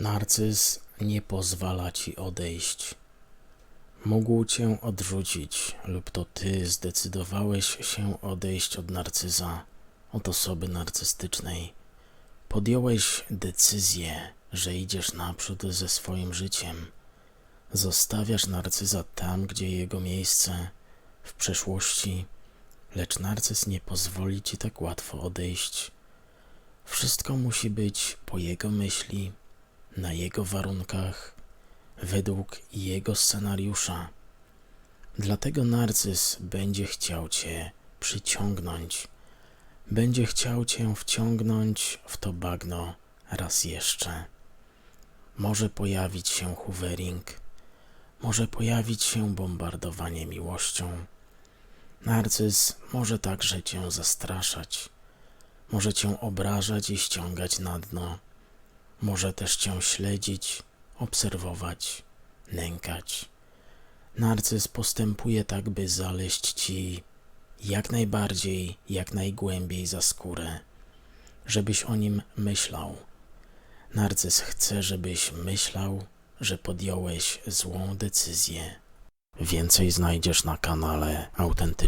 Narcyz nie pozwala ci odejść. Mógł cię odrzucić, lub to ty zdecydowałeś się odejść od narcyza, od osoby narcystycznej. Podjąłeś decyzję, że idziesz naprzód ze swoim życiem. Zostawiasz narcyza tam, gdzie jego miejsce, w przeszłości, lecz narcyz nie pozwoli ci tak łatwo odejść. Wszystko musi być po jego myśli, na jego warunkach, według jego scenariusza. Dlatego narcyz będzie chciał cię przyciągnąć, będzie chciał cię wciągnąć w to bagno raz jeszcze. Może pojawić się hoovering, może pojawić się bombardowanie miłością. Narcyz może także cię zastraszać, może cię obrażać i ściągać na dno, może też cię śledzić, obserwować, nękać. Narcyz postępuje tak, by zaleść ci jak najbardziej, jak najgłębiej za skórę, żebyś o nim myślał. Narcyz chce, żebyś myślał, że podjąłeś złą decyzję. Więcej znajdziesz na kanale Autentyczny.